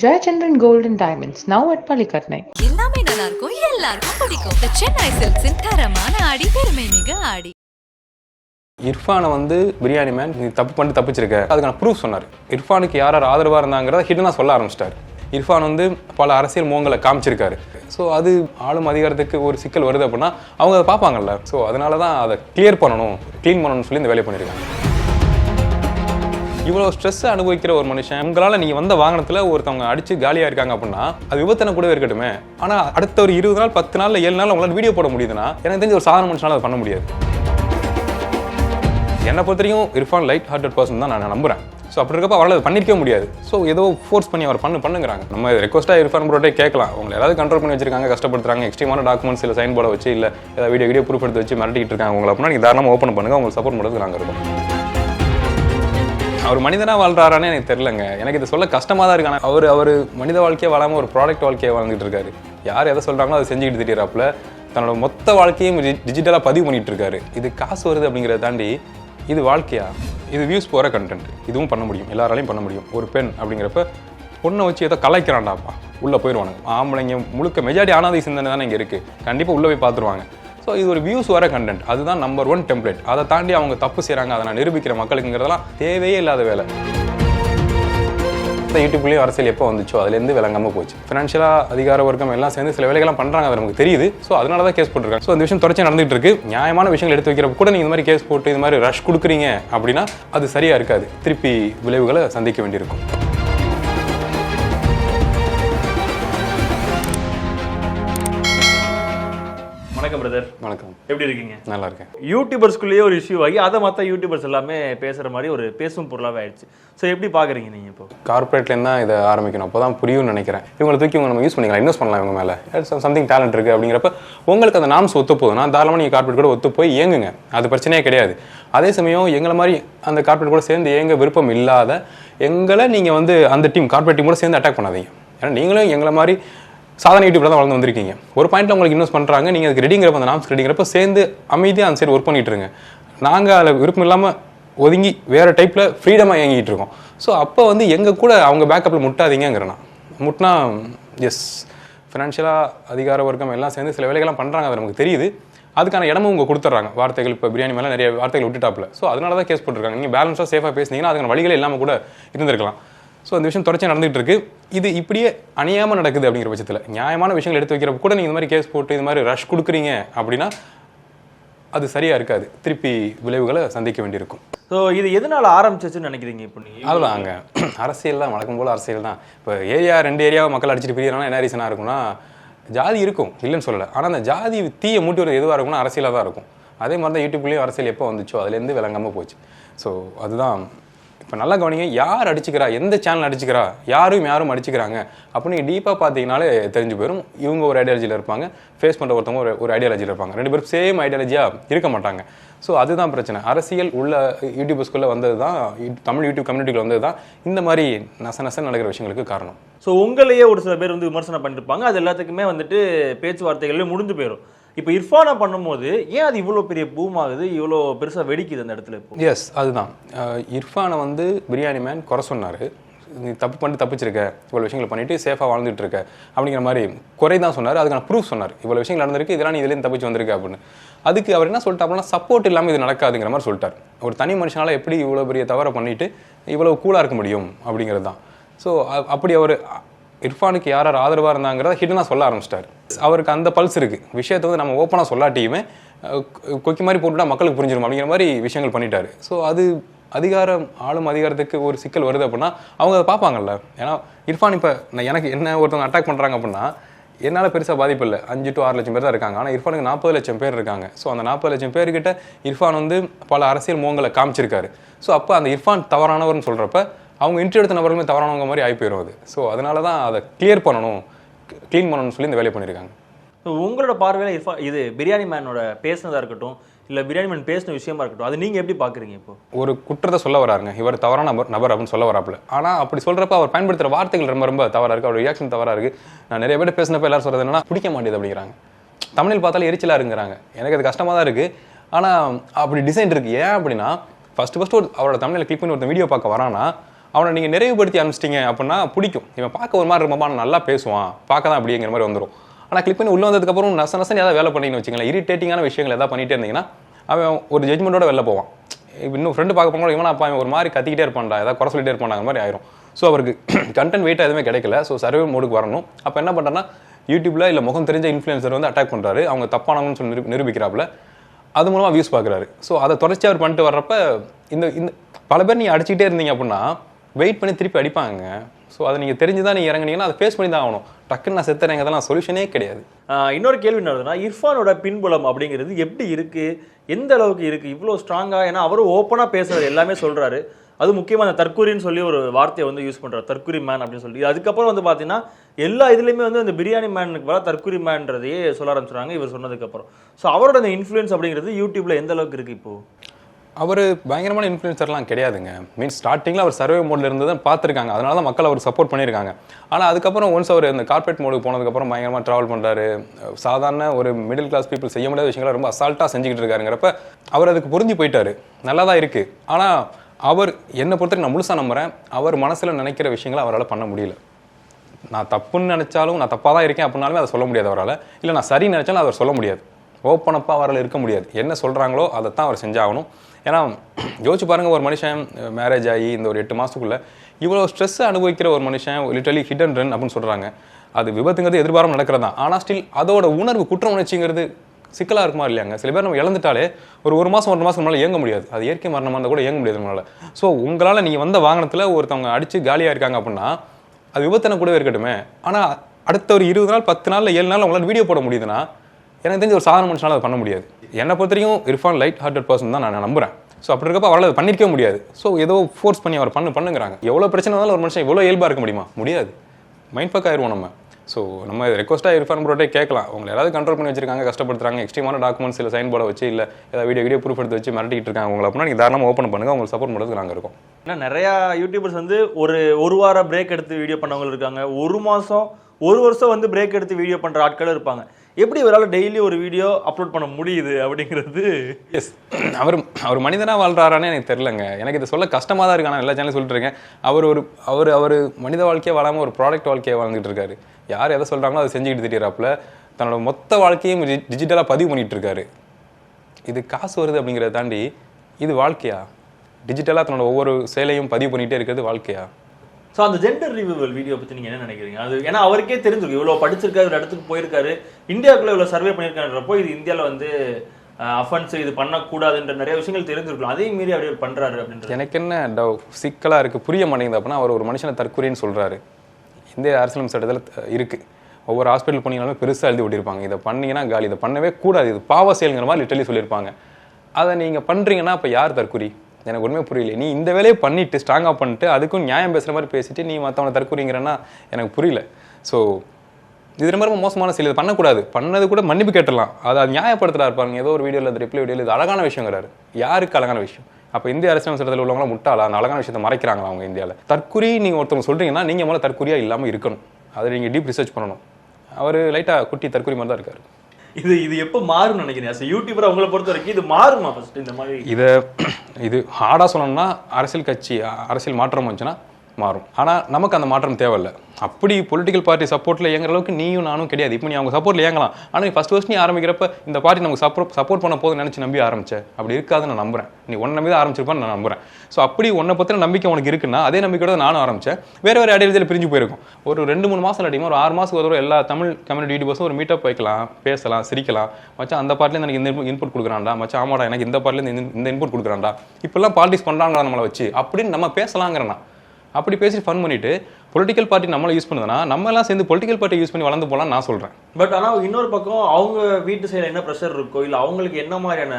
Jayachandran Gold and Diamonds, now at Palikatnai. எல்லாமே நல்லா இருக்கும் எல்லாருக்கும் பிடிக்கும். The சென்னை சில்க்ஸின் தரமான ஆடி பெருமை மிக ஆடி. இர்ஃபானை வந்து பிரியாணி மேன் நீ தப்பு பண்ணிட்டு தப்பிச்சிருக்க. அதுக்கான ப்ரூஃப் சொன்னார். இர்ஃபானுக்கு யார் யார் ஆதரவாக இருந்தாங்கிறத ஹிடனாக சொல்ல ஆரம்பிச்சிட்டார். இர்ஃபான் வந்து பல அரசியல் மோகங்களை காமிச்சிருக்காரு. ஸோ அது ஆளும் அதிகாரத்துக்கு ஒரு சிக்கல் வருது அப்படின்னா அவங்க அதை பார்ப்பாங்கல்ல. ஸோ அதனால தான் அதை கிளியர் பண்ணணும். க்ளீன் பண்ணணும்னு சொல்லி இந்த வேலையை பண்ணியிருக்காங்க இவ்வளோ ஸ்ட்ரெஸ் அனுபவிக்கிற ஒரு மனுஷன் உங்களால் நீங்கள் வந்த வாகனத்தில் ஒருத்தவங்க அடித்து காலியாக இருக்காங்க அப்படின்னா அது விபத்தனை கூடவே இருக்கட்டுமே. ஆனால் அடுத்த ஒரு இருபது நாள் பத்து நாள் ஏழு நாள் உங்களால் வீடியோ போட முடியுதுன்னா எனக்கு தெரிஞ்ச ஒரு சாதாரண மனுஷனால அதை பண்ண முடியாது. என்னை பொறுத்த வரைக்கும் இர்ஃபான் லைட் ஹார்ட்டட் பர்சன் தான் நான் நம்புறேன். ஸோ அப்படி இருக்கப்போ அவரால் அதை பண்ணிருக்கவே முடியாது. ஸோ ஏதோ ஃபோர்ஸ் பண்ணி அவர் பண்ணு பண்ணுங்கிறாங்க. நம்ம ரெக்வஸ்ட்டாக இர்ஃபான் ப்ரோட்டே கேட்கலாம். உங்களை ஏதாவது கண்ட்ரோல் பண்ணி வச்சிருக்காங்க கஷ்டப்படுத்துறாங்க எக்ஸ்ட்ரீமான டாக்குமெண்ட்ஸ் இல்லை சைன் போர்டை வச்சு இல்லை ஏதாவது வீடியோ வீடியோ ப்ரூஃப் எடுத்து வச்சு மிரட்டிட்டு இருக்காங்க உங்களை அப்படின்னா நீங்கள் தாராளமாக ஓப்பன் பண்ணுங்கள் உங்களுக்கு சப்போர்ட் பண்ணுறதுக்கு நாங்கள் இருக்கோம். அவர் மனிதனாக வாழ்றாரான்னு எனக்கு தெரிலங்க எனக்கு இது சொல்ல கஷ்டமாக தான் இருக்காங்க அவர் அவர் மனித வாழ்க்கையை வாழாமல் ஒரு ப்ராடக்ட் வாழ்க்கையை வாழ்ந்துட்டு இருக்காரு. யார் எதை சொல்கிறாங்களோ அதை செஞ்சுக்கிட்டு திரியறாப்புல தன்னோட மொத்த வாழ்க்கையும் டிஜிட்டலாக பதிவு பண்ணிட்டு இருக்காரு. இது காசு வருது அப்படிங்கிறத தாண்டி இது வாழ்க்கையா? இது வியூஸ் போகிற கண்டென்ட் இதுவும் பண்ண முடியும். எல்லாராலையும் பண்ண முடியும். ஒரு பெண் அப்படிங்கிறப்ப பொண்ணை வச்சு ஏதோ கலைக்கிறாண்டாப்பா உள்ளே போயிடுவானுங்க. ஆம்பளைங்க முழுக்க மெஜாரிட்டி ஆனாதி சிந்தனை தானே இங்கே இருக்குது கண்டிப்பாக உள்ளே போய் பார்த்துருவாங்க. ஸோ இது ஒரு வியூஸ் வர கண்டென்ட் அதுதான் நம்பர் ஒன் டெம்ப்ளேட் அதை தாண்டி அவங்க தப்பு செய்கிறாங்க அதை நான் நிரூபிக்கிற மக்களுக்குங்கிறதெல்லாம் தேவையே இல்லாத வேலை. இந்த யூடியூப்லேயும் அரசியல் எப்போ வந்துச்சோ அதுலேருந்து விளங்காம போச்சு. ஃபினான்ஷியலாக அதிகார வர்க்கம் எல்லாம் சேர்ந்து சில வேலைகள்லாம் பண்ணுறாங்க அது நமக்கு தெரியுது. ஸோ அதனால தான் கேஸ் போட்டிருக்காங்க. ஸோ இந்த விஷயம் தொடர்ச்சி நடந்துகிட்டு இருக்கு. நியாயமான விஷயங்கள் எடுத்து வைக்கிறப்ப கூட நீங்கள் இந்த மாதிரி கேஸ் போட்டு இந்த மாதிரி ரஷ் கொடுக்குறீங்க அப்படின்னா அது சரியாக இருக்காது. திருப்பி விளைவுகளை சந்திக்க வேண்டியிருக்கும். வணக்கம் பிரதர் வணக்கம். எப்படி இருக்கீங்க? நல்லா இருக்கேன் யூடியூபர்ஸ்குள்ளேயே ஒரு இஷ்யூ ஆகி அதை மற்ற யூடியூபர்ஸ் எல்லாமே பேசுற மாதிரி ஒரு பேசும் பொருளாவே ஆயிடுச்சு. ஸோ எப்படி பாக்குறீங்க நீங்க இப்போ? கார்ப்பரேட்லேருந்து தான் இதை ஆரம்பிக்கணும். அப்போ தான் புரியும்னு நினைக்கிறேன். இவங்களை தூக்கி இவங்க நம்ம யூஸ் பண்ணிக்கலாம். இன்வெஸ்ட் பண்ணலாம் இவங்க மேலே. சம்திங் டேலண்ட் இருக்குது அப்படிங்கிறப்ப உங்களுக்கு அந்த நாம்ஸ் ஒத்து போகுதுன்னா தாராளமாக நீங்கள் கார்ப்பரேட் கூட ஒத்து போய் இயங்குங்க. அது பிரச்சனையே கிடையாது. அதே சமயம் எங்களை மாதிரி அந்த கார்ப்பரேட் கூட சேர்ந்து இயங்க விருப்பம் இல்லாத எங்களை நீங்கள் வந்து அந்த டீம் கார்ப்பரேட் டீம் கூட சேர்ந்து அட்டாக் பண்ணாதீங்க. ஏன்னா நீங்களும் எங்களை மாதிரி சாதாரண யூடியூப்ல தான் வளர்ந்து வந்திருக்கீங்க. ஒரு பாயிண்ட்ல உங்களுக்கு இன்வெஸ்ட் பண்ணுறாங்க நீங்கள் அதுக்கு ரெடிங்கிறப்ப அந்த நாம்ஸ் ரெடிங்கிறப்ப சேர்ந்து அமைதியாக அந்த சைடு ஒர்க் பண்ணிட்டு இருங்க. நாங்கள் அதில் விருப்பம் இல்லாமல் ஒதுங்கி வேறு டைப்பில் ஃப்ரீடமாக இயங்கிட்டு இருக்கோம். ஸோ அப்போ வந்து எங்கள் கூட அவங்க பேக்கப்பில் முட்டாதீங்கிறனா முட்டினா எஸ் ஃபினான்ஷியலாக அதிகார வர்க்கம் எல்லாம் சேர்ந்து சில வேலைகள்லாம் பண்ணுறாங்க அது நமக்கு தெரியுது. அதுக்கான இடமும் உங்கள் கொடுத்துட்றாங்க. வார்த்தைகள் இப்போ பிரியாணி மேலே நிறைய வார்த்தைகள் விட்டுட்டாப்புல. ஸோ அதனால தான் கேஸ் போட்டிருக்காங்க. நீங்கள் பேலன்ஸாக சேஃபாக பேசுனீங்கன்னா அதுக்கான வழிகளே இல்லாமல் கூட இருந்திருக்கலாம். ஸோ அந்த விஷயம் தொடர்ச்சியாக நடந்துகிட்டு இருக்கு இது இப்படியே அணியாமல் நடக்குது அப்படிங்கிற பட்சத்தில். நியாயமான விஷயங்கள் எடுத்து வைக்கிறப்ப கூட நீங்கள் இந்த மாதிரி கேஸ் போட்டு இது மாதிரி ரஷ் கொடுக்குறீங்க அப்படின்னா அது சரியாக இருக்காது. திருப்பி விளைவுகளை சந்திக்க வேண்டியிருக்கும். ஸோ இது எதனால ஆரம்பிச்சிச்சுன்னு நினைக்கிறீங்க இப்போ நீங்க? அதுதான் அங்கே. அரசியல் தான் வழக்கம் போல் அரசியல் தான். இப்போ ஏரியா ரெண்டு ஏரியாவை மக்கள் அடிச்சிட்டு பிரியறாங்கன்னா என்ன ரீசனாக இருக்கும்னா ஜாதி இருக்கும் இல்லைன்னு சொல்லலை. ஆனால் அந்த ஜாதி தீயை மூட்டி வரது எதுவாக இருக்கும்னா அரசியலாக தான் இருக்கும். அதே மாதிரி தான் யூடியூப்லேயும் அரசியல் எப்போ வந்துச்சோ அதுலேருந்து விளங்காமல் போச்சு. ஸோ அதுதான் இப்போ நல்லா கவனிங்க யார் அடிச்சுக்கிறா எந்த சேனல் அடிச்சுக்கிறா யாரும் யாரும் அடிச்சுக்கிறாங்க அப்படின்னு டீப்பாக பார்த்தீங்கனாலே தெரிஞ்சு போயிடும் இவங்க ஒரு ஐடியாலஜியில் இருப்பாங்க ஃபேஸ் பண்ணுற ஒருத்தவங்க ஒரு ஒரு ஐடியாலஜியில் இருப்பாங்க. ரெண்டு பேரும் சேம் ஐடியாலஜியாக இருக்க மாட்டாங்க. ஸோ அதுதான் பிரச்சனை. அரசியல் உள்ள யூடியூபர்ஸ்குள்ளே வந்தது தான் தமிழ் யூடியூப் கம்யூனிட்டியில் வந்தது தான் இந்த மாதிரி நச நச நடக்கிற விஷயங்களுக்கு காரணம். ஸோ உங்களையே ஒரு சில பேர் வந்து விமர்சனம் பண்ணியிருப்பாங்க அது எல்லாத்துக்குமே வந்துட்டு பேச்சுவார்த்தைகளே முடிஞ்சு போயிடும் இப்போ இர்ஃபானா பண்ணும்போது ஏன் அது இவ்வளோ பெரிய பூம் ஆகுது இவ்வளோ பெருசாக வெடிக்குது அந்த இடத்துல இப்போ? எஸ் அதுதான். இர்ஃபானை வந்து பிரியாணி மேன் குறை சொன்னார். நீ தப்பு பண்ணிட்டு தப்பிச்சிருக்க இவ்வளோ விஷயங்களை பண்ணிட்டு சேஃபாக வாழ்ந்துட்டு இருக்க அப்படிங்கிற மாதிரி குறை தான் சொன்னார். அதுக்கான ப்ரூஃப் சொன்னார். இவ்வளோ விஷயங்கள் நடந்திருக்கு இதெல்லாம் நீ இதுலேருந்து தப்பிச்சு வந்திருக்க அப்படின்னு. அதுக்கு அவர் என்ன சொல்லிட்டாருன்னா சப்போர்ட் இல்லாமல் இது நடக்காதுங்கிற மாதிரி சொல்லிட்டார். ஒரு தனி மனுஷனால எப்படி இவ்வளோ பெரிய தவறை பண்ணிட்டு இவ்வளோ கூலாக இருக்க முடியும் அப்படிங்கிறது தான். ஸோ அப்படி அவர் இர்ஃபானுக்கு யார் யார் ஆதரவாக இருந்தாங்கிறத ஹிடனாக சொல்ல ஆரம்பிச்சிட்டார். அவருக்கு அந்த பல்ஸ் இருக்குது விஷயத்தை வந்து நம்ம ஓப்பனாக சொல்லாட்டியுமே கொ- கொக்கி மாதிரி போட்டுட்டா மக்களுக்கு புரிஞ்சிடும் அப்படிங்கிற மாதிரி விஷயங்கள் பண்ணிட்டாரு. ஸோ அது அதிகாரம் ஆளும் அதிகாரத்துக்கு ஒரு சிக்கல் வருது அப்படின்னா அவங்க அதை பார்ப்பாங்கல்ல. ஏன்னா இர்ஃபான் இப்போ நான் எனக்கு என்ன ஒருத்தவங்க அட்டாக் பண்ணுறாங்க அப்படின்னா என்னால் பெருசாக பாதிப்பு இல்லை. அஞ்சு டு ஆறு லட்சம் பேர் தான் இருக்காங்க. ஆனால் இர்ஃபானுக்கு நாற்பது லட்சம் பேர் இருக்காங்க. ஸோ அந்த நாற்பது லட்சம் பேர்கிட்ட இர்ஃபான் வந்து பல அரசியல் முகங்களை காமிச்சிருக்காரு. ஸோ அப்போ அந்த இர்ஃபான் தவறானவர்னு சொல்கிறப்ப அவங்க இன்டர்வியூ எடுத்த நபர்களுமே தவறானவங்க மாதிரி ஆகி போயிடும் அது. ஸோ அதனால தான் அதை கிளியர் பண்ணணும். க்ளீன் பண்ணணும்னு சொல்லி இந்த வேலையை பண்ணியிருக்காங்க. உங்களோட பார்வையில இர்ஃபா இது பிரியாணி மேனோட பேசுனதா இருக்கட்டும் இல்ல பிரியாணி மேன் பேசின விஷயமா இருக்கட்டும் அது நீங்க எப்படி பாக்குறீங்க இப்போ? ஒரு குற்றத்தை சொல்ல வராருங்க. இவர் தவறான நபர் நபர் அப்படின்னு சொல்ல வராப்புல. ஆனால் அப்படி சொல்கிறப்ப அவர் பயன்படுத்துகிற வார்த்தைகள் ரொம்ப ரொம்ப தவறாக இருக்குது அவர் ரியாக்ஷன் தவறாக இருக்குது நான் நிறைய பேர் பேசினப்ப எல்லாரும் சொல்கிறது என்னன்னா பிடிக்க மாட்டேது அப்படிங்கிறாங்க. தமிழில் பார்த்தாலும் எரிச்சலாக இருங்கிறாங்க எனக்கு அது கஷ்டமாக தான் இருக்குது ஆனால் அப்படி டிசைன் இருக்குது ஏன் அப்படின்னா ஃபஸ்ட்டு ஃபஸ்ட்டு ஒரு அவரோட தமிழில் கிளிக் பண்ணி ஒருத்தன் வீடியோ பார்க்க வரானா அவனை நீங்கள் நிறைவுபடுத்தி அனுப்பிச்சிட்டீங்க அப்படின்னா பிடிக்கும். இவன் பார்க்க ஒரு மாதிரி இருப்பான் நான் நல்லா பேசுவான். பார்க்க தான் அப்படிங்கிற மாதிரி வந்துடும் ஆனால் கிளிக் பண்ணி உள்ளே வந்ததுக்கப்புறம் நச நசன் ஏதாவது வேலை பண்ணீங்கன்னு வச்சுங்களேன் இரிட்டேட்டிங்கான விஷயங்கள் எதாவது பண்ணிகிட்டே இருந்தீங்கன்னா அவன் ஒரு ஜட்மெண்ட்டோட வெளில போவான். இன்னும் ஃப்ரெண்டு பார்க்க போனோம் இவன் அப்பா ஒரு மாதிரி கத்திக்கிட்டே இருப்பான்டா ஏதாவது குறை சொல்லிட்டே இருப்பான்டா மாதிரி ஆயிரும். ஸோ அவருக்கு கண்டென்ட் வெயிட்டாக எதுவுமே கிடைக்கல. ஸோ சர்வே மோடுக்கு வரணும். அப்போ என்ன பண்ணுறேன்னா யூடியூப்பில் இல்லை முகம் தெரிஞ்ச இன்ஃப்ளூயன்சர் வந்து அட்டாக் பண்ணுறாரு அவங்க தப்பானவங்கன்னு சொல்லி நிரூபிக்கிறாப்புல. அது மூலமாக வியூஸ் பார்க்குறாரு. ஸோ அதை தொடர்ச்சி அவர் பண்ணிட்டு வர்றப்ப இந்த இந்த பல பேர் நீங்கள் அடிச்சுக்கிட்டே இருந்தீங்க அப்படின்னா வெயிட் பண்ணி திருப்பி அடிப்பாங்க. ஸோ அதை நீங்கள் தெரிஞ்சு தான் நீங்கள் இறங்குனீங்கன்னா அதை ஃபேஸ் பண்ணி தான் ஆகணும். டக்குன்னு நான் செத்துறேங்க அதெல்லாம் சொல்யூஷனே கிடையாது. இன்னொரு கேள்வி என்ன வருதுன்னா இர்ஃபானோட பின்புலம் அப்படிங்கிறது எப்படி இருக்குது எந்த அளவுக்கு இருக்குது இவ்வளோ ஸ்ட்ராங்காக ஏன்னா அவரும் ஓப்பனாக பேசுகிறார் எல்லாமே சொல்கிறாரு அது முக்கியமாக அந்த தற்கூரின்னு சொல்லி ஒரு வார்த்தையை வந்து யூஸ் பண்ணுறாரு தற்கூரி மேன் அப்படின்னு சொல்லி அதுக்கப்புறம் வந்து பார்த்தீங்கன்னா எல்லா இதுலேயுமே வந்து அந்த பிரியாணி மேனுக்கு வர தற்கூரி மேன்றதையே சொல்ல ஆரம்பிச்சிடுறாங்க இவர் சொன்னதுக்கப்புறம். ஸோ அவரோட அந்த இன்ஃப்ளூயன்ஸ் அப்படிங்கிறது யூடியூப்பில் எந்த அளவுக்கு இருக்குது இப்போது அவர் பயங்கரமான இன்ஃப்ளூயன்சர்லாம் கிடையாதுங்க. மீன்ஸ் ஸ்டார்டிங்கில் அவர் சர்வே மோடில் இருந்து தான் பார்த்துருக்காங்க. அதனால தான் மக்கள் அவர் சப்போர்ட் பண்ணியிருக்காங்க. ஆனால் அதுக்கப்புறம் ஒன்ஸ் அவர் இந்த கார்பரேட் மோடுக்கு போனதுக்கப்புறம் பயங்கரமாக ட்ராவல் பண்ணுறாரு சாதாரண ஒரு மிடில் கிளாஸ் பீப்புள் செய்ய முடியாத விஷயங்களை ரொம்ப அசால்ட்டாக செஞ்சுக்கிட்டு இருக்காருங்கிறப்ப அவர் அதுக்கு புரிஞ்சு போயிட்டாரு. நல்லா தான் இருக்குது ஆனால் அவர் என்னை பொறுத்தவரைக்கும் நான் முழுசாக நம்புறேன். அவர் மனசில் நினைக்கிற விஷயங்களை அவரால் பண்ண முடியல. நான் தப்புன்னு நினச்சாலும் நான் தப்பாக தான் இருக்கேன் அப்படின்னாலுமே அதை சொல்ல முடியாது அவரால். இல்லை நான் சரி நினச்சாலும் அவர் சொல்ல முடியாது. ஓப்பனப்பாக அவரால் இருக்க முடியாது. என்ன சொல்கிறாங்களோ அதை தான் அவர் செஞ்சாகணும். ஏன்னா யோசிச்சு பாருங்கள் ஒரு மனுஷன் மேரேஜ் ஆகி இந்த ஒரு எட்டு மாதத்துக்குள்ள இவ்வளோ ஸ்ட்ரெஸ் அனுபவிக்கிற ஒரு மனுஷன் லிட்டலி ஹிட் அண்ட் ரன் அப்படின்னு சொல்கிறாங்க அது விபத்துங்கிறது எதிர்பாராம நடக்கிறது? தான் ஆனால் ஸ்டில் அதோட உணர்வு குற்ற உணர்ச்சிங்கிறது சிக்கலாக இருக்குமா இல்லையாங்க? சில பேர் நம்ம இழந்துட்டாலே ஒரு ஒரு மாதம் ஒரு மாதம் நம்மளால் இயங்க முடியாது. அது இயற்கை மரணமாக இருந்தால் கூட இயங்க முடியாது நம்மளால. ஸோ உங்களால் நீங்கள் வந்த வாகனத்தில் ஒருத்தவங்க அடித்து காலியாக இருக்காங்க அப்படின்னா அது விபத்தனை கூடவே இருக்கட்டுமே. ஆனால் அடுத்த ஒரு இருபது நாள் பத்து நாள் ஏழு நாள் உங்களால் வீடியோ போட முடியுதுன்னா எனக்கு தெரிஞ்ச ஒரு சாதாரண மனுஷனால் அதை பண்ண முடியாது. என்னை பொறுத்த வரைக்கும் இர்ஃபான் லைட் ஹார்ட்டட் பர்சன் தான் நான் நம்புறேன். ஸோ அப்படி இருக்கப்போ அவரால் அதை பண்ணிருக்கவே முடியாது. ஸோ ஏதோ ஃபோர்ஸ் பண்ணி அவர் பண்ணு பண்ணுங்கிறாங்க. எவ்வளோ பிரச்சனை இருந்தாலும் ஒரு மனுஷன் எவ்வளோ இயல்பாக இருக்க முடியுமா? முடியாது. மைண்ட் பக் ஆயிடுவோம் நம்ம. ஸோ நம்ம ரெக்வஸ்ட்டாக இரஃபான் ப்ரோட்டே கேட்கலாம். உங்களை யாராவது கண்ட்ரோல் பண்ணி வச்சிருக்காங்க கஷ்டப்படுத்துறாங்க எக்ஸ்ட்ரீமான டாக்குமெண்ட்ஸ் இல்லை சைன் போர்டை வச்சு இல்லை ஏதாவது வீடியோ வீடியோ ப்ரூஃப் எடுத்து வச்சு மிரட்டிட்டு இருக்காங்க. உங்களை அப்படின்னா நீங்கள் தாராளமாக ஓப்பன் பண்ணுங்கள் உங்களுக்கு சப்போர்ட் பண்ணுறதுக்கு நாங்கள் இருக்கோம். ஏன்னா நிறையா யூடியூபர்ஸ் வந்து ஒரு ஒரு வாரம் பிரேக் எடுத்து வீடியோ பண்ணவங்க இருக்காங்க. ஒரு மாதம் ஒரு வருஷம் வந்து பிரேக் எடுத்து வீடியோ பண்ணுற ஆட்களும் இருப்பாங்க. எப்படி இவரால் டெய்லி ஒரு வீடியோ அப்லோட் பண்ண முடியுது அப்படிங்கிறது? எஸ் அவர் அவர் மனிதனாக வாழ்றாரான்னு எனக்கு தெரிலங்க எனக்கு இதை சொல்ல கஷ்டமாக தான் இருக்கு. ஆனால் எல்லா சேனலும் சொல்லிட்டு இருக்கேன். அவர் ஒரு அவர் அவர் மனித வாழ்க்கையை வாழாமல் ஒரு ப்ராடக்ட் வாழ்க்கையை வாழ்ந்துட்டு இருக்காரு. யார் எதை சொல்கிறாங்களோ அதை செஞ்சுக்கிட்டு திரியறாப்புல தன்னோட மொத்த வாழ்க்கையும் டிஜிட்டலாக பதிவு பண்ணிகிட்டு இருக்காரு. இது காசு வருது அப்படிங்கிறத தாண்டி இது வாழ்க்கையா? டிஜிட்டலாக தன்னோட ஒவ்வொரு செயலையும் பதிவு பண்ணிகிட்டே இருக்கிறது வாழ்க்கையா? ஸோ அந்த ஜெண்டர் ரிவியூவல் வீடியோ பற்றி நீங்கள் என்ன நினைக்கிறீங்க? அது ஏன்னா அவருக்கே தெரிஞ்சிருக்கு இவ்வளோ படிச்சிருக்காரு ஒரு இடத்துக்கு போயிருக்காரு. இந்தியாவுக்குள்ள இவ்வளோ சர்வே பண்ணியிருக்காருன்றப்போ இது இந்தியாவில் வந்து அஃபன்ஸ் இது பண்ணக்கூடாதுன்ற நிறைய விஷயங்கள் தெரிஞ்சிருக்கலாம் அதையும் மீறி அவர் பண்ணுறாரு அப்படின்றது. எனக்கு என்ன டவு சிக்கலாக இருக்குது புரிய மாட்டேங்குது. அப்படின்னா அவர் ஒரு மனுஷனை தற்கொலைன்னு சொல்கிறாரு இந்திய அரசியலமைப்பு சட்டத்தில் இருக்குது ஒவ்வொரு ஹாஸ்பிட்டல் போனீங்கனாலும் பெருசாக எழுதி விட்டிருப்பாங்க இதை பண்ணீங்கன்னா காலி. இதை பண்ணவே கூடாது. இது பாவ செயலுங்கிற மாதிரி லிட்டலி சொல்லியிருப்பாங்க. அதை நீங்கள் பண்ணுறீங்கன்னா அப்போ யார் தற்கொலை? எனக்கு ஒன்றுமே புரியல. நீ இந்த வேலையை பண்ணிட்டு ஸ்ட்ராங்காக பண்ணிட்டு அதுக்கும் நியாயம் பேசுகிற மாதிரி பேசிட்டு நீ மற்றவனை தற்கொலைங்கிறன்னா எனக்கு புரியல. ஸோ இது ரொம்ப ரொம்ப மோசமான செயல். இது பண்ணக்கூடாது. பண்ணது கூட மன்னிப்பு கேட்டலாம் அதை அது நியாயப்படுத்துறாரு பாருங்க. ஏதோ ஒரு வீடியோவில் அந்த ரிப்ளை வீடியோவில் இது அழகான விஷயங்கிறாரு. யாருக்கு அழகான விஷயம்? அப்போ இந்திய அரசியல் சட்டத்தில் உள்ளவங்களாம் முட்டாளா? அந்த அழகான விஷயத்தை மறைக்கிறாங்களா அவங்க இந்தியாவில் தற்கூரி நீங்கள் ஒருத்தவங்க சொல்கிறீங்கன்னா நீங்கள் முதல்ல தற்கூரியாக இல்லாமல் இருக்கணும். அதை நீங்கள் டீப் ரிசர்ச் பண்ணணும். அவர் லைட்டாக குட்டி தற்கூரி மாதிரி தான் இருக்கார். இது இது எப்போ மாறும்னு நினைக்கிறேன் அஸ் யூடியூபர் அவங்கள பொறுத்த வரைக்கும் இது மாறுமா ஃபர்ஸ்ட் இந்த மாதிரி? இதை இது ஹார்டாக சொல்லணும்னா அரசியல் கட்சி அரசியல் மாற்றம் வந்துச்சுன்னா மாறும். ஆனால் நமக்கு அந்த மாற்றம் தேவையில்லை. அப்படி பொலிட்டிக்கல் பார்ட்டி சப்போர்ட்டில் இயங்குற அளவுக்கு நீயும் நானும் கிடையாது. இப்போ நீ அவங்க சப்போர்ட்டில் இயங்கலாம். ஆனால் நீ ஃபஸ்ட் ஃபஸ்ட் நீ ஆரம்பிக்கிறப்ப இந்த பார்ட்டி நமக்கு சப்போர்ட் சப்போர்ட் பண்ண போதும் நினச்சி நம்பி ஆரம்பிச்ச. அப்படி இருக்காதுன்னு நான் நம்புறேன். நீ ஒன்றை நம்பி தான் ஆரம்பிச்சிருப்பான்னு நான் நம்புறேன். ஸோ அப்படி உன்னை பற்றின நம்பிக்கை உனக்கு இருக்குன்னா அதே நம்பிக்கையோட நானும் ஆரம்பிச்சேன். வேறு வேறு இடையில பிரிஞ்சு போயிருக்கும். ஒரு ரெண்டு மூணு மாதம் இல்லாட்டியும் ஒரு ஆறு மாதத்துக்கு ஒரு எல்லா தமிழ் கம்யூனிட்டி யூடியூபர்ஸும் ஒரு மீட்டப் வைக்கலாம் பேசலாம் சிரிக்கலாம். மச்சான் அந்த பார்ட்லேருந்து எனக்கு இந்த இன்புட் கொடுக்குறான்டா. மச்சா ஆமாடா எனக்கு இந்த பாட்டிலேருந்து இந்த இந்த இன்புட் கொடுக்குறான்டா. இப்பெல்லாம் பாலிடிக்ஸ் பண்ணுறாங்களா நம்மளை வச்சு. அப்படின்னு நம்ம பேசலாங்கிறனா அப்படி பேசி ஃபன் பண்ணிட்டு பொலிட்டிக்கல் பார்ட்டி நம்மளை யூஸ் பண்ணுதுன்னா நம்ம எல்லாம் சேர்ந்து பொலிட்டிக்கல் பார்ட்டி யூஸ் பண்ணி வளர்ந்து போகலாம் நான் சொல்கிறேன் பட் ஆனால் இன்னொரு பக்கம் அவங்க வீட்டு சைடில் என்ன ப்ரெஷர் இருக்கோ இல்லை அவங்களுக்கு என்ன மாதிரியான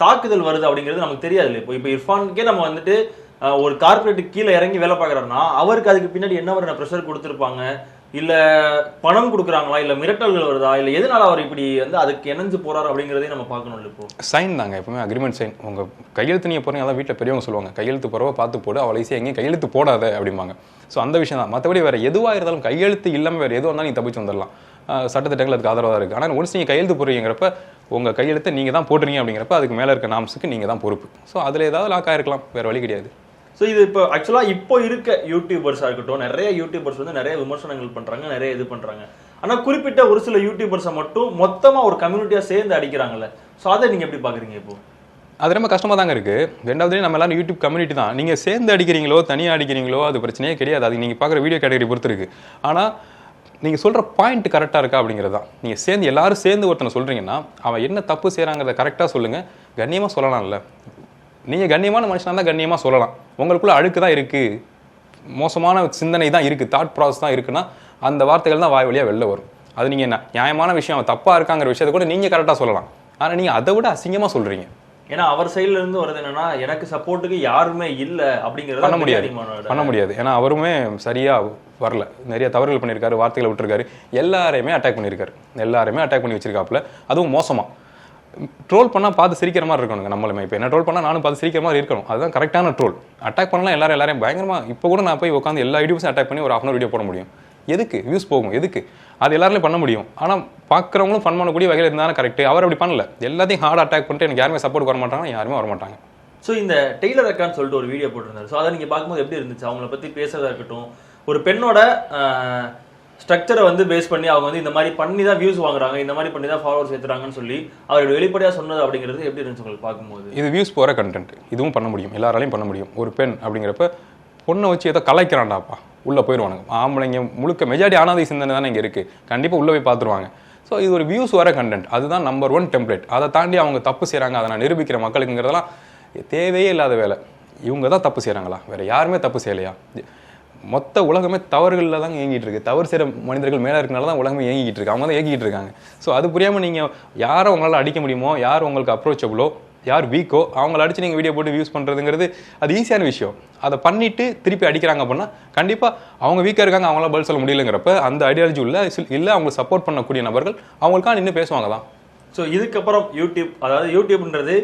தாக்குதல் வருது அப்படிங்கிறது நமக்கு தெரியாது இல்லை இப்போ இப்போ இர்ஃபானுக்கே நம்ம வந்துட்டு ஒரு கார்பரேட்டுக்கு கீழே இறங்கி வேலை பார்க்குறாருன்னா அவருக்கு அதுக்கு பின்னாடி என்ன மாதிரியான ப்ரெஷர் கொடுத்துருப்பாங்க? இல்லை பணம் கொடுக்குறாங்களா? இல்லை மிரட்டல்கள் வருதா? இல்லை எதனால அவர் இப்படி வந்து அதுக்கு இணைஞ்சு போறாரு அப்படிங்கிறதையும் நம்ம பார்க்கணும் இல்லை இப்போ? சைன் தாங்க. எப்பவுமே அக்ரிமெண்ட் சைன் உங்கள் கையெழுத்து நீங்கள் போகிறீங்க அதான் வீட்டில் பெரியவங்க சொல்லுவாங்க கையெழுத்து போகிறவ பார்த்து போடு அவளை ஈஸியாக எங்கேயும் கையெழுத்து போடாத அப்படிம்பாங்க. ஸோ அந்த விஷயம் தான். மற்றபடி வேறு எதுவாக இருந்தாலும் கையெழுத்து இல்லாமல் வேறு எதுவாக இருந்தாலும் நீ தப்பிச்சு வந்துடலாம். சட்டத்திட்டங்கள் அதுக்கு ஆதரவாக இருக்குது ஆனால் ஒன்ஸ் நீங்கள் கையெழுத்து போடுறீங்கிறப்ப உங்கள் கையெழுத்தை நீங்கள் தான் போடுறீங்க அப்படிங்கிறப்ப அதுக்கு மேலே இருக்க நாம்ஸுக்கு நீங்கள் தான் பொறுப்பு. ஸோ அதில் ஏதாவது லாக்காக இருக்கலாம் வேறு வழி கிடையாது. ஸோ இது இப்போ ஆக்சுவலாக இப்போ இருக்க யூடியூபர்ஸாக இருக்கட்டும் நிறைய யூடியூபர்ஸ் வந்து நிறைய விமர்சனங்கள் பண்ணுறாங்க நிறைய இது பண்ணுறாங்க ஆனால் குறிப்பிட்ட ஒரு சில யூடியூபர்ஸை மட்டும் மொத்தமாக ஒரு கம்யூனிட்டியாக சேர்ந்து அடிக்கிறாங்கல்ல. ஸோ அதை நீங்கள் எப்படி பார்க்குறீங்க இப்போ? அது ரொம்ப கஷ்டமாக தாங்க இருக்குது ரெண்டாவது நம்ம எல்லாரும் யூடியூப் கம்யூனிட்டி தான். நீங்கள் சேர்ந்து அடிக்கிறீங்களோ தனியாக அடிக்கிறீங்களோ அது பிரச்சனையே கிடையாது. அது நீங்கள் பார்க்குற வீடியோ கேட்டகரி பொறுத்து இருக்கு. ஆனால் நீங்கள் சொல்கிற பாயிண்ட் கரெக்டாக இருக்கா அப்படிங்கிறது தான். நீங்கள் சேர்ந்து எல்லாரும் சேர்ந்து ஒருத்தனை சொல்கிறீங்கன்னா அவன் என்ன தப்பு செய்கிறாங்கிறத கரெக்டாக சொல்லுங்கள் கண்ணியமாக சொல்லலாம்ல. நீங்கள் கண்ணியமான மனுஷனாக தான் கண்ணியமாக சொல்லலாம். உங்களுக்குள்ள அழுக்கு தான் இருக்குது மோசமான சிந்தனை தான் இருக்குது தாட் ப்ராசஸ் தான் இருக்குன்னா அந்த வார்த்தைகள் தான் வாய் வழியாக வெளில வரும். அது நீங்கள் என்ன நியாயமான விஷயம் அவன் தப்பாக இருக்காங்கிற விஷயத்தை கூட நீங்கள் கரெக்டாக சொல்லலாம். ஆனால் நீங்கள் அதை விட அசிங்கமாக சொல்கிறீங்க ஏன்னா அவர் சைடுல இருந்து வருது என்னன்னா எனக்கு சப்போர்ட்டுக்கு யாருமே இல்ல அப்படிங்கறது பண்ண முடியாது. பண்ண முடியாது. ஏன்னா அவருமே சரியா வரல. நிறைய தவறுகள் பண்ணியிருக்காரு வார்த்தைகளை விட்டுருக்காரு. எல்லாரையுமே அட்டாக் பண்ணியிருக்காரு. எல்லாரையுமே அட்டாக் பண்ணி வச்சிருக்காப்புல. அதுவும் மோசமா. ட்ரோல் பண்ணால் பார்த்து சிரிக்கிற மாதிரி இருக்கணுங்க நம்மளுமே. இப்போ என்ன ட்ரோல் பண்ணால் நானும் பார்த்து சிரிக்கிற மாதிரி இருக்கணும். அதுதான் கரெக்டான ட்ரோல். அட்டாக் பண்ணலாம் எல்லாரும் எல்லாரையும் பயங்கரமாக இப்போ கூட நான் போய் உட்காந்து எல்லா வீடியோஸும் அட்டாக் பண்ணி ஒரு ஹாஃப் வீடியோ போட முடியும். எதுக்கு? வியூஸ் போகும். எதுக்கு? அது எல்லாருமே பண்ண முடியும். ஆனால் பார்க்குறவங்களும் ஃபன் பண்ணக்கூடிய வகையில் இருந்தாலும் கரெக்ட் அவர் அப்படி பண்ணல. எல்லாத்தையும் ஹார்ட் அட்டாக் பண்ணிட்டு எனக்கு யாருமே சப்போர்ட் வர மாட்டாங்க யாருமே வர மாட்டாங்க ஸோ இந்த டெய்லர் அக்கான்னு சொல்லிட்டு ஒரு வீடியோ போட்டிருந்தாரு. ஸோ அதை நீங்கள் பார்க்கும்போது எப்படி இருந்துச்சு? அவங்கள பற்றி பேசுறதா இருக்கட்டும். ஒரு பெண்ணோட ஸ்ட்ரக்சரை வந்து பேஸ் பண்ணி அவங்க வந்து இந்த மாதிரி பண்ணி தான் வியூஸ் வாங்குறாங்க இந்த மாதிரி பண்ணி தான் ஃபாலோவர்ஸ் ஏற்றுறாங்கன்னு சொல்லி அவரோட வெளிப்படையாக சொன்னது அப்படிங்கிறது எப்படி இருந்துச்சு உங்களுக்கு பார்க்கும்போது? இது வியூஸ் போகிற கண்டென்ட் இதுவும் பண்ண முடியும். எல்லாராலையும் பண்ண முடியும். ஒரு பெண் அப்படிங்கிறப்ப பொண்ணை வச்சு ஏதோ கலைக்கிறாண்டாப்பா உள்ளே போயிடுவானுங்க. ஆம்பளைங்க முழுக்க மெஜாரிட்டி ஆனாதை சிந்தனை தானே இங்கே இருக்குது கண்டிப்பாக உள்ளே போய் பார்த்துருவாங்க. ஸோ இது ஒரு வியூஸ் வர கண்டென்ட் அதுதான் நம்பர் ஒன் டெம்ப்ளேட் அதை தாண்டி அவங்க தப்பு செய்கிறாங்க அதை நான் நிரூபிக்கிற மக்களுக்குங்கிறதெல்லாம் தேவையே இல்லாத வேலை. இவங்க தான் தப்பு செய்கிறாங்களா வேறு யாருமே தப்பு செய்யலையா? மொத்த உலகமே தவறுகளில் தான் இயங்கிட்டு இருக்கு தவறு செய்கிற மனிதர்கள் மேலே இருக்கனால தான் உலகமே இயங்கிட்டு இருக்கு அவங்க தான் இயங்கிட்டு இருக்காங்க. ஸோ அது புரியாமல் நீங்கள் யாரை உங்களால் அடிக்க முடியுமோ யார் உங்களுக்கு அப்ரோச்சபிளோ யார் வீக்கோ அவங்கள அடித்து நீங்கள் வீடியோ போட்டு யூஸ் பண்ணுறதுங்கிறது அது ஈஸியான விஷயம். அதை பண்ணிவிட்டு திருப்பி அடிக்கிறாங்க அப்படின்னா கண்டிப்பாக அவங்க வீக்காக இருக்காங்க அவங்களால பதில் சொல்ல முடியலங்கிறப்ப அந்த ஐடியாலஜி உள்ள இல்லை அவங்க சப்போர்ட் பண்ணக்கூடிய நபர்கள் அவங்களுக்காக நின்று பேசுவாங்க தான். ஸோ இதுக்கப்புறம் யூடியூப் அதாவது யூடியூப்ன்றது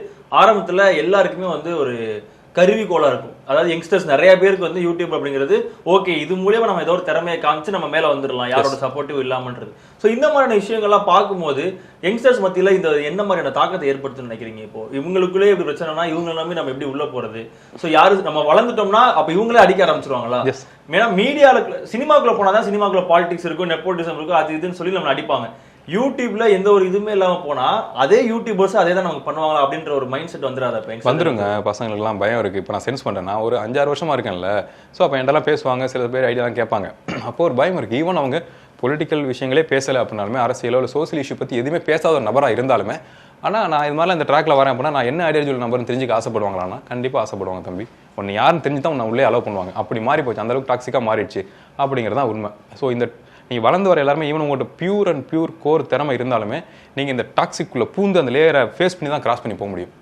ஆரம்பத்தில் எல்லாருக்குமே வந்து ஒரு கருவிக்கோளா இருக்கும். அதாவது யங்ஸ்டர்ஸ் நிறைய பேருக்கு வந்து யூடியூப் அப்படிங்கிறது ஓகே இது மூலியமா நம்ம ஏதோ ஒரு திறமையை காமிச்சு நம்ம மேல வந்துடலாம். யாரோட சப்போர்ட்டிவ் இல்லாமன்றது. ஸோ இந்த மாதிரியான விஷயங்கள்லாம் பார்க்கும்போது யங்ஸ்டர்ஸ் மத்தியில இந்த என்ன மாதிரியான தாக்கத்தை ஏற்படுத்துன்னு நினைக்கிறீங்க இப்போ? இவங்களுக்குள்ளே இப்படி பிரச்சனைனா இவங்க எல்லாமே நம்ம எப்படி உள்ள போறது? ஸோ யாரு நம்ம வளர்ந்துட்டோம்னா அப்ப இவங்களே அடிக்க ஆரம்பிச்சிருவாங்களா. ஏன்னா மீடியால சினிமாக்குள்ள போனாதான் சினிமாக்குள்ள பாலிடிக்ஸ் இருக்கும் நெப்போட்டிசம் இருக்கும் அது இதுன்னு சொல்லி நம்ம அடிப்பாங்க. யூடியூப்ல எந்த ஒரு இதுவுமே இல்லாம போனா அதே யூடியூபர்ஸ் அதே தான் நமக்கு பண்ணுவாங்க அப்படின்ற ஒரு மைண்ட் செட் வந்துடாத இப்ப youngsters வந்துருங்க. பசங்களுக்குலாம் பயம் இருக்குது இப்போ நான் சென்ஸ் பண்ணுறேன் நான் ஒரு அஞ்சாறு வருஷமா இருக்கேன்ல. ஸோ அப்போ என்கிட்டலாம் பேசுவாங்க. சில பேர் ஐடியாலாம் கேட்பாங்க. அப்போ ஒரு பயம் இருக்குது ஈவன் அவங்க பொலிட்டிக்கல் விஷயங்களே பேசலை அப்படின்னாலுமே அரசியலோ இல்லை சோசியல் இஷ்யூ பற்றி எதுவுமே பேசாத ஒரு நபராக இருந்தாலுமே ஆனால் நான் இது மாதிரிலாம் இந்த ட்ராக்ல வரேன் அப்படின்னா நான் என்ன ஐடியாலஜி நம்பர்னு தெரிஞ்சுக்க ஆசைப்படுவாங்களான்னா கண்டிப்பாக ஆசைப்படுவாங்க தம்பி. ஒன்று யாருன்னு தெரிஞ்சு தான் உன்னை உள்ளே அலோவ் பண்ணுவாங்க. அப்படி மாறி போச்சு அந்த அளவுக்கு டாக்ஸிக்காக மாறிடுச்சு. அப்படிங்கிறது தான் உண்மை. ஸோ இந்த நீ வளர்ந்து வர எல்லாருமே ஈவன் உங்கள்கிட்ட பியூர் அண்ட் பியூர் கோர் திறமை இருந்தாலுமே நீங்கள் இந்த டாக்ஸிக்குள்ளே பூந்து அந்த லேயரை ஃபேஸ் பண்ணி தான் கிராஸ் பண்ணி போக முடியும்.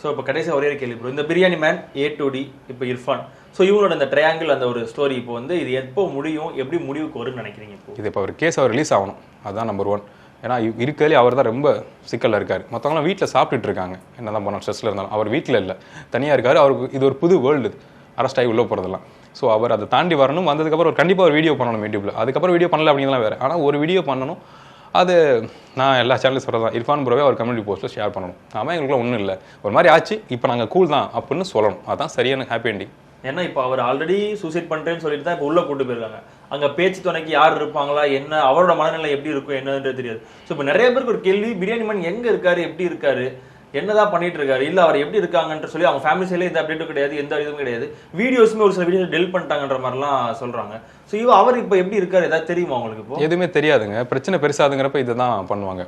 ஸோ இப்போ கடைசி ஒரே கேள்வி ப்ரோ இந்த biryani man A to D இப்போ இர்ஃபான். ஸோ இவங்களோட இந்த ட்ரையாங்கிள் அந்த ஒரு ஸ்டோரி இப்போ வந்து இது எப்போ முடியும் எப்படி முடிவுக்கு வரும்னு நினைக்கிறீங்க இப்போ? இது இப்போ ஒரு கேஸ் அவர் ரிலீஸ் ஆகணும். அதுதான் நம்பர் ஒன் ஏன்னா இருக்கறதுலே அவர் தான் ரொம்ப சிக்கலில் இருக்கார். மற்றவங்களாம் வீட்டில் சாப்பிட்டுட்டு இருக்காங்க. என்ன தான் பண்ண ஸ்ட்ரெஸ்ஸில் இருந்தாலும். அவர் வீட்டில் இல்லை. தனியாக இருக்காரு. அவருக்கு இது ஒரு புது வேர்ல்டு அரெஸ்ட் ஆகி உள்ளே போகிறதெல்லாம் ஸோ அவர் அதை தாண்டி வரணும். வந்ததுக்கப்புறம் ஒரு கண்டிப்பாக ஒரு வீடியோ பண்ணணும் யூடியூப்பில் அதுக்கப்புறம் வீடியோ பண்ணல அப்படிங்கலாம் வேறு. ஆனால் ஒரு வீடியோ பண்ணணும். அது நான் எல்லா சேனலும் சொல்கிறதா இர்ஃபான் ப்ரோவே அவர் கம்யூனிட்டி போஸ்ட்டில் ஷேர் பண்ணணும். ஆமாம் எங்களுக்குலாம் ஒன்றும் இல்லை. ஒரு மாதிரி ஆச்சு. இப்போ நாங்கள் கூல் தான் அப்படின்னு சொல்லணும். அதான் சரியான ஹாப்பி எண்டிங் ஏன்னா இப்போ அவர் ஆல்ரெடி சூசைட் பண்ணுறேன்னு சொல்லிட்டு தான் இப்போ உள்ளே கூட்டு போயிருக்காங்க. அங்கே பேச்சு துணைக்கு யார் இருப்பாங்களா என்ன அவரோட மனநிலை எப்படி இருக்கும் என்னன்றது தெரியாது. ஸோ இப்போ நிறைய பேருக்கு ஒரு கேள்வி. பிரியாணி மண் எங்கே இருக்காரு எப்படி இருக்காரு? என்னதான் பண்ணிட்டு இருக்காரு இல்ல அவர் எப்படி இருக்காங்கன்ற சொல்லி அவங்க ஃபேமிலி சைட்ல எந்த அப்டேட்டும் கிடையாது எந்த இதுவும் கிடையாது. வீடியோஸுமே ஒரு சில வீடியோஸ் டெல் பண்ணிட்டாங்கன்ற மாதிரிலாம் சொல்றாங்க. ஸோ இவ அவர் இப்போ எப்படி இருக்காரு? ஏதாவது தெரியுமா உங்களுக்கு இப்போ? எதுவுமே தெரியாதுங்க. பிரச்சனை பெருசாதுங்கிறப்ப இதுதான் பண்ணுவாங்க.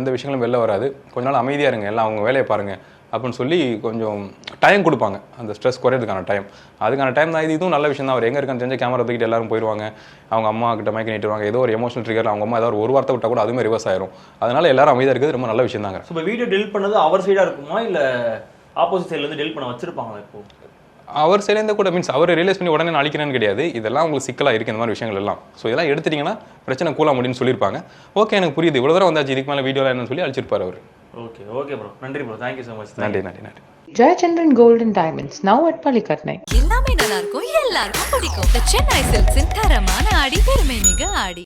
எந்த விஷயங்களும் வெளில வராது. கொஞ்ச நாள் அமைதியா இருங்க. எல்லாம் அவங்க வேலையை பாருங்க. அப்படின்னு சொல்லி கொஞ்சம் டைம் கொடுப்பாங்க. அந்த ஸ்ட்ரெஸ் குறையிறதுக்கான டைம் அதுக்கான டைம் தான் இது இதுவும் நல்ல விஷயம் தான். அவர் எங்கே இருக்கான்னு தெரிஞ்ச கேமரா தூக்கிட்டு எல்லாரும் போயிடுவாங்க அவங்க அம்மா கிட்ட மயக்க நீட்டுவாங்க ஏதோ ஒரு எமோஷனல் ட்ரிகர் அவங்க அம்மா ஏதாவது ஒரு வார்த்தை விட்டா கூட அதுவுமே ரிவர்ஸ் ஆயிரும். அதனால எல்லாரும் அமைதியாக இருக்கிறது ரொம்ப நல்ல விஷயம் தாங்க. இப்போ வீடியோ டெலிட் பண்ணது அவர் சைடா இருக்குமா? இல்ல ஆப்போசிட் சைடுல இருந்து டெலிட் பண்ண வச்சிருப்பாங்களா இப்போ? அவர் சேர்ந்த கூட மீன்ஸ் அவர் ரியலைஸ் பண்ணி உடனே அழிக்கிறேன்னு கிடையாது. இதெல்லாம் உங்களுக்கு சிக்கலாக இருக்குது இந்த மாதிரி விஷயங்கள் எல்லாம். ஸோ இதெல்லாம் எடுத்துட்டீங்கன்னா பிரச்சனை கூலா முடியும்னு சொல்லியிருப்பாங்க. ஓகே எனக்கு புரியுது. இவ்வளோ தூரம் வந்தாச்சு. இதுக்கு மேலே வீடியோவில் என்னன்னு சொல்லி அழிச்சிருப்பார் அவர். ஓகே ஓகே ப்ரோ நன்றி bro thank you so much நன்றி நன்றி நன்றி. Gold and Diamonds, now at Palikatnai. எல்லாமே நல்லா இருக்கும் எல்லாருக்கும் பிடிக்கும். சென்னை சில்க்ஸின் தரமான ஆடி பெருமை மிக ஆடி.